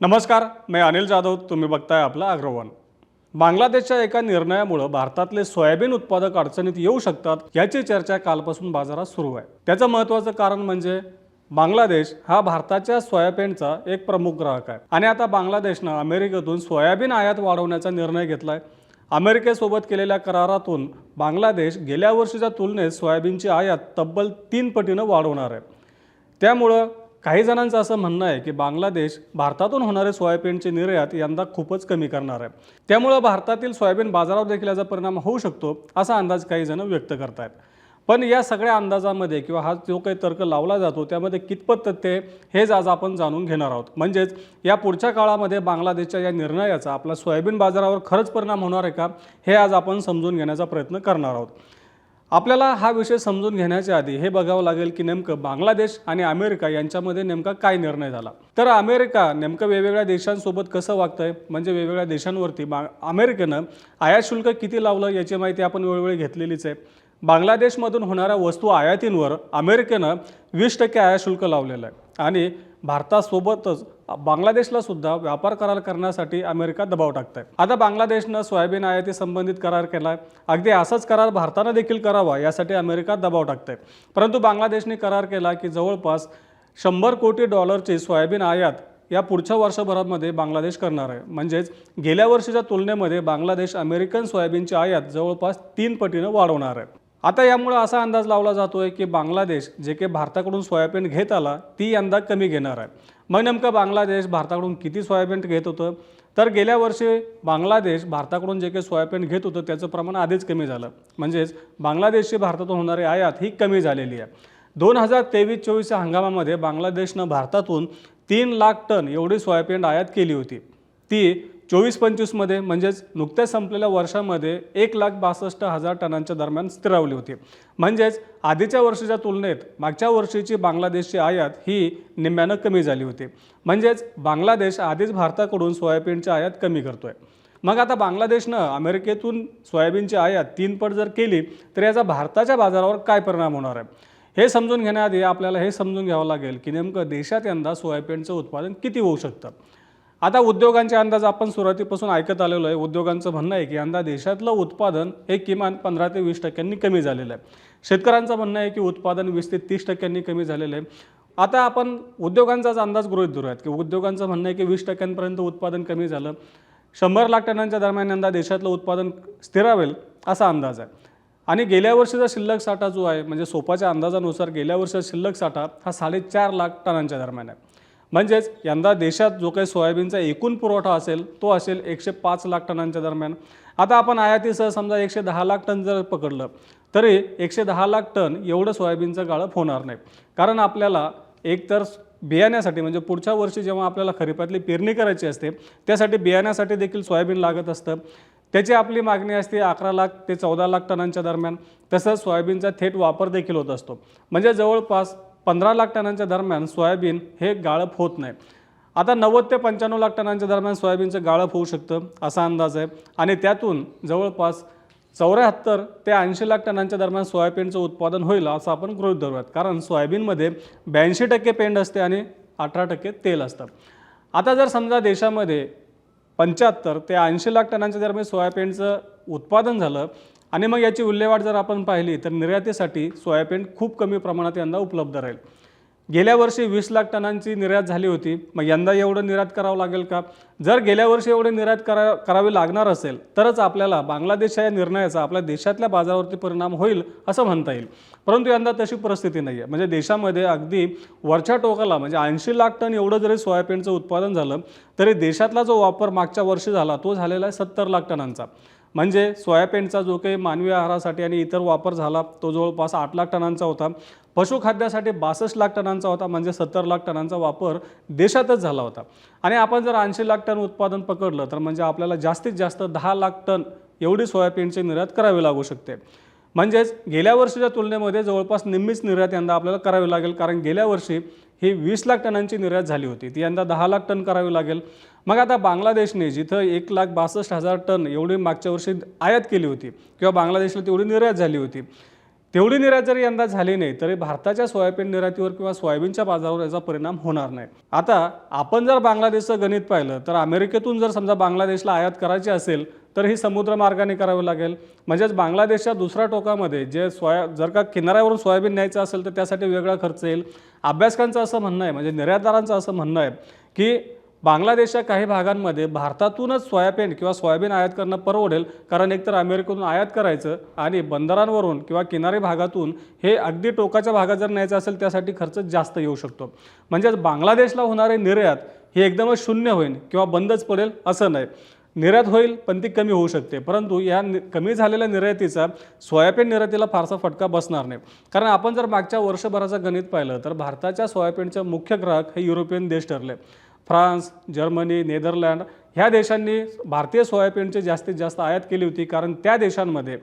नमस्कार मी अनिल जाधव तुम्ही बघताय आपलं अग्रवन. बांगलादेशच्या एका निर्णयामुळं भारतातले सोयाबीन उत्पादक अडचणीत येऊ शकतात याची चर्चा कालपासून बाजारात सुरू आहे. त्याचं महत्त्वाचं कारण म्हणजे बांगलादेश हा भारताच्या सोयाबीनचा एक प्रमुख ग्राहक आहे. आणि आता बांगलादेशनं अमेरिकेतून सोयाबीन आयात वाढवण्याचा निर्णय घेतला आहे अमेरिकेसोबत केलेल्या करारातून बांगलादेश गेल्या वर्षीच्या तुलनेत सोयाबीनची आयात तब्बल तीन पटीनं वाढवणार आहे. त्यामुळं काही जणांचं असं म्हणणं आहे की बांगलादेश भारतातून होणारे सोयाबीनची निर्यात यंदा खूपच कमी करणार आहे. त्यामुळं भारतातील सोयाबीन बाजारावर देखील याचा परिणाम होऊ शकतो असा अंदाज काही जण व्यक्त करत आहेत पण या सगळ्या अंदाजामध्ये किंवा हा जो काही तर्क लावला जातो त्यामध्ये कितपत तथ्य हेच आज आपण जाणून घेणार आहोत. म्हणजेच या पुढच्या काळामध्ये बांगलादेशच्या या निर्णयाचा आपला सोयाबीन बाजारावर खरंच परिणाम होणार आहे का हे आज आपण समजून घेण्याचा प्रयत्न करणार आहोत. आपल्याला हा विषय समजून घेण्याच्या आधी हे बघावं लागेल की नेमकं बांगलादेश आणि अमेरिका यांच्यामध्ये नेमका काय निर्णय झाला? तर अमेरिका नेमकं वेगवेगळ्या देशांसोबत कसं वागतंय? म्हणजे वेगवेगळ्या देशांवरती बा अमेरिकेनं आयात शुल्क किती लावलं याची माहिती आपण वेळोवेळी घेतलेलीच आहे. बांगलादेशमधून होणाऱ्या वस्तू आयातींवर अमेरिकेनं वीस टक्के आयात शुल्क लावलेलं आहे. आणि भारतासोबतच बांगलादेशला सुद्धा व्यापार करार करण्यासाठी अमेरिका दबाव टाकत आहे आता बांगलादेशनं सोयाबीन आयाती संबंधित करार केला आहे अगदी असाच करार भारतानं देखील करावा यासाठी अमेरिका दबाव टाकत आहे परंतु बांगलादेशने करार केला की जवळपास शंभर कोटी डॉलरची सोयाबीन आयात या पुढच्या वर्षभरामध्ये बांगलादेश करणार आहे. म्हणजेच गेल्या वर्षीच्या तुलनेमध्ये बांगलादेश अमेरिकन सोयाबीनची आयात जवळपास तीन पटीनं वाढवणार आहे. आता यामुळे असा अंदाज लावला जातोय की बांगलादेश जे काही भारताकडून सोयाबीन घेत आला ती यंदा कमी घेणार आहे. मग नेमकं बांगलादेश भारताकडून किती सोयाबीन घेत होतं? तर गेल्या वर्षी बांगलादेश भारताकडून जे काही सोयाबीन घेत होतं त्याचं प्रमाण आधीच कमी झालं. म्हणजेच बांगलादेशची भारतातून होणारी आयात ही कमी झालेली आहे. दोन हजार तेवीस चोवीसच्या हंगामामध्ये बांगलादेशनं भारतातून तीन लाख टन एवढी सोयाबीन आयात केली होती. ती चोवीस पंचवीसमध्ये म्हणजेच नुकत्याच संपलेल्या वर्षामध्ये एक लाख बासष्ट हजार टनांच्या दरम्यान स्थिरावली होती. म्हणजेच आधीच्या वर्षीच्या तुलनेत मागच्या वर्षीची बांगलादेशची आयात ही निम्म्यानं कमी झाली होती. म्हणजेच बांगलादेश आधीच भारताकडून सोयाबीनची आयात कमी करतोय. मग आता बांगलादेशनं अमेरिकेतून सोयाबीनची आयात तीन पट जर केली तर याचा भारताच्या बाजारावर काय परिणाम होणार आहे? हे समजून घेण्याआधी आपल्याला हे समजून घ्यावं लागेल की नेमकं देशात यंदा सोयाबीनचं उत्पादन किती होऊ शकतं? आता उद्योगांचे अंदाज आपण सुरुवातीपासून ऐकत आलेलो आहे. उद्योगांचं म्हणणं आहे की यंदा देशातलं उत्पादन हे किमान पंधरा ते वीस टक्क्यांनी कमी झालेलं आहे. शेतकऱ्यांचं म्हणणं आहे की उत्पादन वीस ते तीस टक्क्यांनी कमी झालेलं आहे. आता आपण उद्योगांचाच अंदाज गृहित धरूयात की उद्योगांचं म्हणणं आहे की वीस टक्क्यांपर्यंत उत्पादन कमी झालं. शंभर लाख टनांच्या दरम्यान यंदा देशातलं उत्पादन स्थिरावेल असा अंदाज आहे. आणि गेल्या वर्षीचा शिल्लक साठा जो आहे म्हणजे सोपाच्या अंदाजानुसार गेल्या वर्षीचा शिल्लक साठा हा साडेचार लाख टनांच्या दरम्यान आहे. म्हणजेच यंदा देशात जो काही सोयाबीनचा एकूण पुरवठा असेल तो असेल एकशे पाच लाख टनांच्या दरम्यान. आता आपण आयातीसह समजा एकशे दहा लाख टन जर पकडलं तरी एकशे दहा लाख टन एवढं सोयाबीनचं गाळप होणार नाही. कारण आपल्याला एकतर बियाण्यासाठी म्हणजे पुढच्या वर्षी जेव्हा आपल्याला खरीपातली पेरणी करायची असते त्यासाठी बियाण्यासाठी देखील सोयाबीन लागत असतं. त्याची आपली मागणी असते अकरा लाख ते चौदा लाख टनांच्या दरम्यान. तसंच सोयाबीनचा थेट वापर देखील होत असतो. म्हणजे जवळपास पंधरा लाख टनांच्या दरम्यान सोयाबीन हे गाळप होत नाही. आता नव्वद ते पंच्याण्णव लाख टनांच्या दरम्यान सोयाबीनचं गाळप होऊ शकतं असा अंदाज आहे. आणि त्यातून जवळपास चौऱ्याहत्तर ते ऐंशी लाख टनांच्या दरम्यान सोयाबीनचं उत्पादन होईल असं आपण गृहित धरूयात. कारण सोयाबीनमध्ये ब्याऐंशी टक्के पेंड असते आणि अठरा टक्के तेल असतं. आता जर समजा देशामध्ये पंच्याहत्तर ते ऐंशी लाख टनांच्या दरम्यान सोयाबीनचं उत्पादन झालं आणि मग याची विल्हेवाट जर आपण पाहिली तर निर्यातीसाठी सोयाबीन खूप कमी प्रमाणात यंदा उपलब्ध राहील. गेल्या वर्षी वीस लाख टनांची निर्यात झाली होती. मग यंदा एवढं निर्यात करावं लागेल का? जर गेल्या वर्षी एवढी निर्यात करा करावी लागणार असेल तरच आपल्याला बांगलादेशच्या या निर्णयाचा आपल्या देशातल्या बाजारावरती परिणाम होईल असं म्हणता येईल. परंतु यंदा तशी परिस्थिती नाही आहे म्हणजे देशामध्ये अगदी वरच्या टोकाला म्हणजे ऐंशी लाख टन एवढं जरी सोयाबीनचं उत्पादन झालं तरी देशातला जो वापर मागच्या वर्षी झाला तो झालेला आहे सत्तर लाख टनांचा. म्हणजे सोयाबीनचा जो काही मानवी आहारासाठी आणि इतर वापर झाला तो जवळपास आठ लाख टनांचा होता. पशुखाद्यासाठी बासष्ट लाख टनांचा होता म्हणजे सत्तर लाख टनांचा वापर देशातच झाला होता. आणि आपण जर ऐंशी लाख टन उत्पादन पकडलं तर म्हणजे आपल्याला जास्तीत जास्त दहा लाख टन एवढी सोयाबीनची निर्यात करावी लागू शकते. म्हणजेच गेल्या वर्षीच्या तुलनेमध्ये जवळपास निम्मीच निर्यात यंदा आपल्याला करावी लागेल कारण गेल्या वर्षी ही वीस लाख टनांची निर्यात झाली होती. ती यंदा दहा लाख टन करावी लागेल. मग आता बांगलादेशने जिथं एक लाख बासष्ट हजार टन एवढी मागच्या वर्षी आयात केली होती किंवा बांगलादेशला तेवढी निर्यात झाली होती. तेवढी निर्यात जरी यंदा झाली नाही तरी भारताच्या सोयाबीन निर्यातीवर किंवा सोयाबीनच्या बाजारावर याचा परिणाम होणार नाही. आता आपण जर बांगलादेशचं गणित पाहिलं तर अमेरिकेतून जर समजा बांगलादेशला आयात करायची असेल तर ही समुद्रमार्गाने करावी लागेल. म्हणजेच बांगलादेशच्या दुसऱ्या टोकामध्ये जे सोया जर का किनाऱ्यावरून सोयाबीन न्यायचं असेल तर त्यासाठी वेगळा खर्च येईल. अभ्यासकांचं असं म्हणणं आहे म्हणजे निर्यातदारांचं असं म्हणणं आहे की बांगलादेशच्या काही भागांमध्ये भारतातूनच सोयाबीन किंवा सोयाबीन आयात करणं परवडेल कारण एकतर अमेरिकेतून आयात करायचं आणि बंदरांवरून किंवा किनारी भागातून हे अगदी टोकाच्या भागात जर न्यायचं असेल त्यासाठी खर्च जास्त येऊ शकतो. म्हणजेच बांगलादेशला होणारे निर्यात हे एकदमच शून्य होईल किंवा बंदच पडेल असं नाही. निर्यात होईल पण ती कमी होऊ शकते. परंतु या नि कमी झालेल्या निर्यातीचा सोयाबीन निर्यातीला फारसा फटका बसणार नाही. कारण आपण जर मागच्या वर्षभराचं गणित पाहिलं तर भारताच्या सोयाबीनचे मुख्य ग्राहक हे युरोपियन देश ठरले. फ्रान्स जर्मनी नेदरलँड ह्या देशांनी भारतीय सोयाबीनची जास्तीत जास्त आयात केली होती कारण त्या देशांमध्ये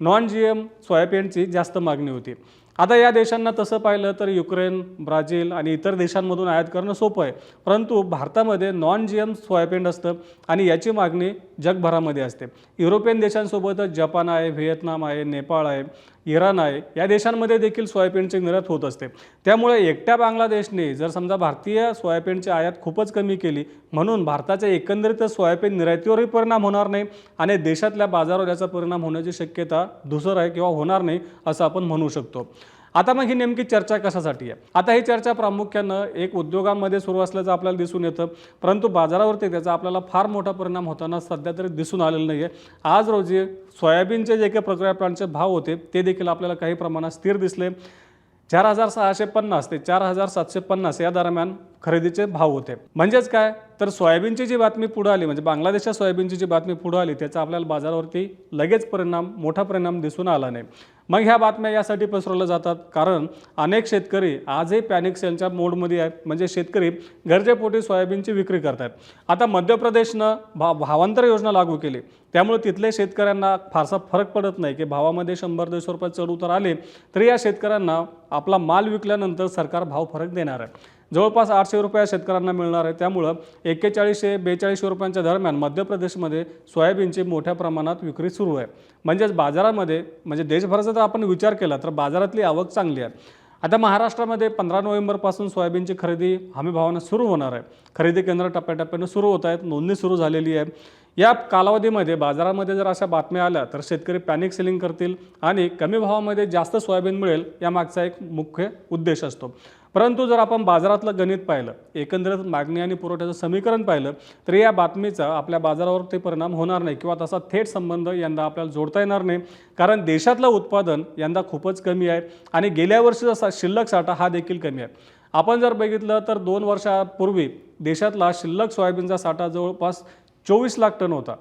नॉन जी एम सोयाबीनची जास्त मागणी होती. आता या देशांना तसं पाहिलं तर युक्रेन ब्राझील आणि इतर देशांमधून आयात करणं सोपं आहे. परंतु भारतामध्ये नॉन जी एम सोयाबीन असतं आणि याची मागणी जगभरामध्ये असते. युरोपियन देशांसोबतच जपान आहे व्हिएतनाम आहे नेपाळ आहे. इराण आहे या देशांमध्ये देखील सोयाबीनची निर्यात होत असते. त्यामुळे एकट्या बांगलादेशने जर समजा भारतीय सोयाबीनची आयात खूपच कमी केली म्हणून भारताच्या एकंदरीत सोयाबीन निर्यातीवरही परिणाम होणार नाही आणि देशातल्या बाजारावर याचा परिणाम होण्याची शक्यता धुसर आहे किंवा होणार नाही असं आपण म्हणू शकतो. आता मग ही नेमकी चर्चा कशासाठी आहे? आता ही चर्चा प्रामुख्यानं एक उद्योगांमध्ये सुरू असल्याचं आपल्याला दिसून येतं. परंतु बाजारावरती त्याचा आपल्याला फार मोठा परिणाम होताना सध्या तरी दिसून आलेला नाही आहे आज रोजी सोयाबीनचे जे काही प्रक्रिया प्लांटचे भाव होते ते देखील आपल्याला काही प्रमाणात स्थिर दिसले. चार हजार सहाशे पन्नास ते चार हजार सातशे पन्नास या दरम्यान खरेदीचे भाव होते. म्हणजेच काय? तर सोयाबीनची जी बातमी पुढे आली म्हणजे बांगलादेशच्या सोयाबीनची जी बातमी पुढे आली त्याचा आपल्याला बाजारावरती लगेच परिणाम मोठा परिणाम दिसून आला नाही. मग ह्या बातम्या यासाठी पसरवल्या जातात कारण अनेक शेतकरी आजही पॅनिक सेलच्या मोडमध्ये आहेत. म्हणजे शेतकरी गरजेपोटी सोयाबीनची विक्री करतात आता मध्य प्रदेशनं भा भावांतर योजना लागू केली. त्यामुळे तिथल्या शेतकऱ्यांना फारसा फरक पडत नाही की भावामध्ये शंभर दोनशे रुपये चढ उतर आले तरी या शेतकऱ्यांना आपला माल विकल्यानंतर सरकार भाव फरक देणार आहे. जवळपास आठशे रुपये शेतकऱ्यांना मिळणार आहे. त्यामुळं एक्केचाळीसशे बेचाळीसशे रुपयांच्या दरम्यान मध्य प्रदेशमध्ये सोयाबीनची मोठ्या प्रमाणात विक्री सुरू आहे. म्हणजेच बाजारामध्ये म्हणजे देशभराचा जर आपण विचार केला तर बाजारातली आवक चांगली आहे. आता महाराष्ट्रामध्ये पंधरा नोव्हेंबरपासून सोयाबीनची खरेदी हमीभावानं सुरू होणार आहे. खरेदी केंद्र टप्प्याटप्प्यानं सुरू होत आहेत नोंदणी सुरू झालेली आहे. या कालावधीमध्ये बाजारामध्ये जर अशा बातम्या आल्या तर शेतकरी पॅनिक सेलिंग करतील आणि कमी भावामध्ये जास्त सोयाबीन मिळेल यामागचा एक मुख्य उद्देश असतो. परंतु जर आपण बाजारातलं गणित पाहिलं एकंदरीत मागणी आणि पुरवठ्याचं समीकरण पाहिलं तर या बातमीचा आपल्या बाजारावर ते परिणाम होणार नाही किंवा तसा थेट संबंध यंदा आपल्याला जोडता येणार नाही. कारण देशातलं उत्पादन यंदा खूपच कमी आहे आणि गेल्या वर्षीचा सा- शिल्लक साठा हा देखील कमी आहे. आपण जर बघितलं तर दोन वर्षापूर्वी देशातला शिल्लक सोयाबीनचा साठा जवळपास चोवीस लाख टन होता.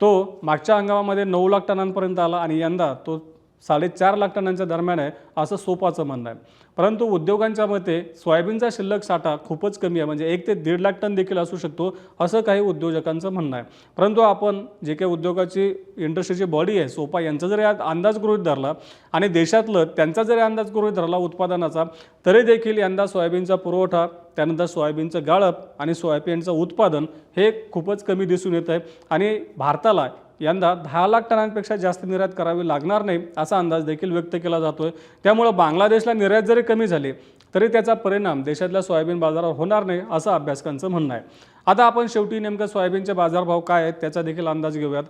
तो मागच्या हंगामामध्ये नऊ लाख टनांपर्यंत आला आणि यंदा तो साडेचार लाख टनांच्या दरम्यान आहे असं सोपाचं म्हणणं आहे. परंतु उद्योगांच्या मते सोयाबीनचा शिल्लक साठा खूपच कमी आहे म्हणजे एक ते दीड लाख टन देखील असू शकतो असं काही उद्योजकांचं म्हणणं आहे. परंतु आपण जे काही उद्योगाची इंडस्ट्रीची बॉडी आहे सोपा यांचा जरी अंदाज गृहीत धरला आणि देशातलं त्यांचा जरी अंदाज गृहित धरला उत्पादनाचा तरी देखील यंदा सोयाबीनचा पुरवठा त्यानंतर सोयाबीनचं गाळप आणि सोयाबीनचं उत्पादन हे खूपच कमी दिसून येत आहे. आणि भारताला यंदा दहा लाख टनांपेक्षा जास्त निर्यात करावी लागणार नाही असा अंदाज देखील व्यक्त केला जातो आहे त्यामुळं बांगलादेशला निर्यात जरी कमी झाली तरी त्याचा परिणाम देशातल्या सोयाबीन बाजारावर होणार नाही असं अभ्यासकांचं म्हणणं आहे. आता आपण शेवटी नेमकं सोयाबीनचे बाजारभाव काय आहेत त्याचा देखील अंदाज घेऊयात.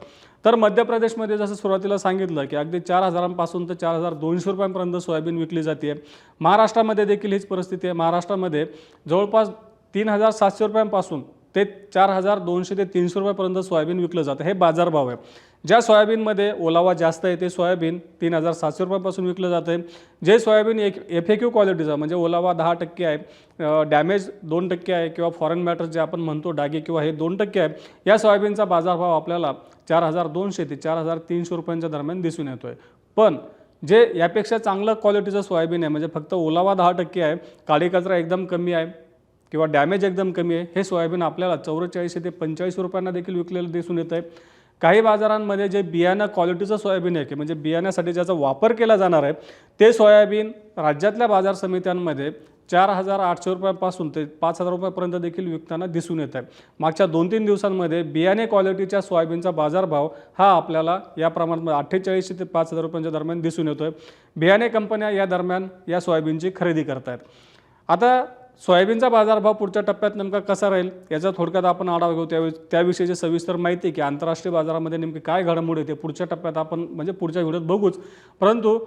तर मध्य प्रदेशमध्ये जसं सुरुवातीला सांगितलं की अगदी चार हजारांपासून तर चार हजार दोनशे रुपयांपर्यंत सोयाबीन विकली जाते. महाराष्ट्रामध्ये देखील हीच परिस्थिती आहे. महाराष्ट्रामध्ये जवळपास तीन हजार सातशे रुपयांपासून ते चार हजार दोनशे ते तीनशे रुपयापर्यंत सोयाबीन विकलं जातं. हे बाजारभाव आहे. ज्या सोयाबीनमध्ये ओलावा जास्त आहे ते सोयाबीन तीन हजार सातशे रुपयापासून विकलं जातं आहे जे सोयाबीन एक एफ ए क्यू क्वालिटीचं म्हणजे ओलावा दहा टक्के आहे डॅमेज दोन टक्के आहे किंवा फॉरेन मॅटर जे आपण म्हणतो डागे किंवा हे दोन टक्के आहे या सोयाबीनचा बाजारभाव आपल्याला चार हजार दोनशे ते चार हजार तीनशे रुपयांच्या दरम्यान दिसून येतो आहे पण जे यापेक्षा चांगलं क्वालिटीचं सोयाबीन आहे म्हणजे फक्त ओलावा दहा टक्के आहे काळी कचरा एकदम कमी आहे किंवा डॅमेज एकदम कमी आहे. हे सोयाबीन आपल्याला चौवेचाळीस ते पंचेचाळीस रुपयांना देखील विकलेलं दिसून येतं आहे काही बाजारांमध्ये जे बियाणं क्वालिटीचं सोयाबीन आहे की म्हणजे बियाण्यासाठी ज्याचा वापर केला जाणार आहे ते सोयाबीन राज्यातल्या बाजार समित्यांमध्ये चार हजार आठशे रुपयापासून ते पाच हजार रुपयापर्यंत देखील विकताना दिसून येत आहे मागच्या दोन तीन दिवसांमध्ये बियाणे क्वालिटीच्या सोयाबीनचा बाजारभाव हा आपल्याला या प्रमाणात अठ्ठेचाळीसशे ते पाच हजार रुपयांच्या दरम्यान दिसून येतो आहे बियाणे कंपन्या या दरम्यान या सोयाबीनची खरेदी करत आहेत आता सोयाबीनचा बाजारभाव पुढच्या टप्प्यात नेमका कसा राहील याचा थोडक्यात आपण आढावा घेऊ. त्यावेळी त्याविषयीची सविस्तर माहिती आहे की आंतरराष्ट्रीय बाजारामध्ये नेमकी काय घडामोडी येते पुढच्या टप्प्यात आपण म्हणजे पुढच्या व्हिडिओत बघूच. परंतु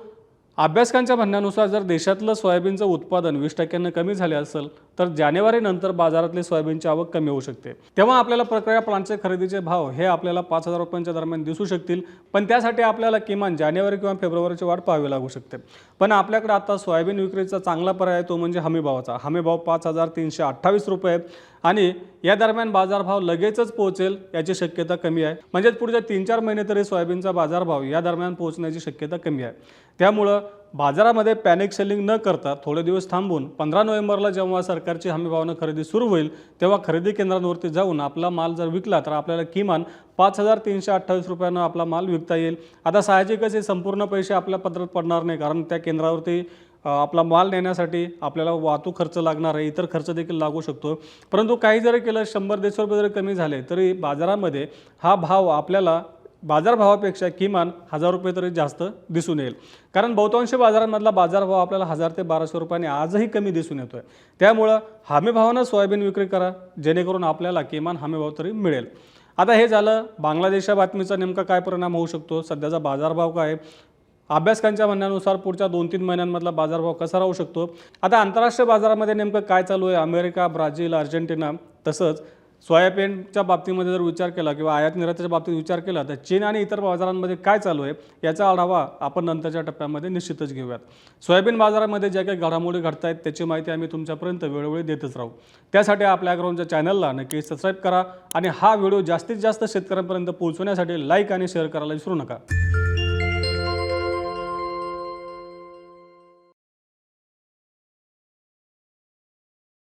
अभ्यासकांच्या म्हणण्यानुसार जर देशातलं सोयाबीनचं उत्पादन वीस टक्क्यानं कमी झाले असेल तर जानेवारीनंतर बाजारातली सोयाबीनची आवक कमी होऊ शकते. तेव्हा आपल्याला प्रक्रिया प्लांटचे खरेदीचे भाव हे आपल्याला पाच हजार रुपयांच्या दरम्यान दिसू शकतील पण त्यासाठी आपल्याला किमान जानेवारी किंवा फेब्रुवारीची वाट पाहावी लागू शकते. पण आपल्याकडे आता सोयाबीन विक्रीचा चांगला पर्याय आहे तो म्हणजे हमीभावाचा हमीभाव पाच हजार तीनशे अठ्ठावीस रुपये आणि या दरम्यान बाजारभाव लगेचच पोहोचेल याची शक्यता कमी आहे. म्हणजेच पुढच्या तीन चार महिने तरी सोयाबीनचा बाजारभाव या दरम्यान पोहोचण्याची शक्यता कमी आहे. त्यामुळं बाजारामध्ये पॅनिक सेलिंग न करता थोडे दिवस थांबून पंधरा नोव्हेंबरला जेव्हा सरकारची हमीभावानं खरेदी सुरू होईल तेव्हा खरेदी केंद्रांवरती जाऊन आपला माल जर विकला तर आपल्याला किमान पाच हजार तीनशे अठ्ठावीस रुपयानं आपला माल विकता येईल. आता साहजिकच हे संपूर्ण पैसे आपल्या पत्रात पडणार नाही कारण त्या केंद्रावरती आपला माल नेण्यासाठी आपल्याला वाहतूक खर्च लागणार आहे इतर खर्च देखील लागू शकतो. परंतु काही जरी केलं शंभर दीडशे रुपये जरी कमी झाले तरी बाजारामध्ये हा भाव आपल्याला बाजारभावापेक्षा किमान हजार रुपये तरी जास्त दिसून येईल. कारण बहुतांशी बाजारांमधला बाजारभाव आपल्याला हजार ते बाराशे रुपयाने आजही कमी दिसून येतो आहे त्यामुळं हमीभावानं सोयाबीन विक्री करा जेणेकरून आपल्याला किमान हमीभाव तरी मिळेल. आता हे झालं बांगलादेशच्या बातमीचा नेमका काय परिणाम होऊ शकतो? सध्याचा बाजारभाव काय आहे? अभ्यासकांच्या म्हणण्यानुसार पुढच्या दोन तीन महिन्यांमधला बाजारभाव कसा राहू शकतो? आता आंतरराष्ट्रीय बाजारामध्ये नेमकं काय चालू आहे? अमेरिका ब्राझील अर्जेंटिना तसंच सोयाबीनच्या बाबतीमध्ये जर विचार केला किंवा आयात निर्यातीच्या बाबतीत विचार केला तर चीन आणि इतर बाजारांमध्ये काय चालू आहे याचा आढावा आपण नंतरच्या टप्प्यामध्ये निश्चितच घेऊयात. सोयाबीन बाजारामध्ये ज्या काही घडामोडी घडत आहेत त्याची माहिती आम्ही तुमच्यापर्यंत वेळोवेळी देतच राहू. त्यासाठी आपल्या ग्राउंडच्या चॅनलला नक्की सबस्क्राईब करा आणि हा व्हिडिओ जास्तीत जास्त शेतकऱ्यांपर्यंत पोहोचवण्यासाठी लाईक आणि शेअर करायला विसरू नका.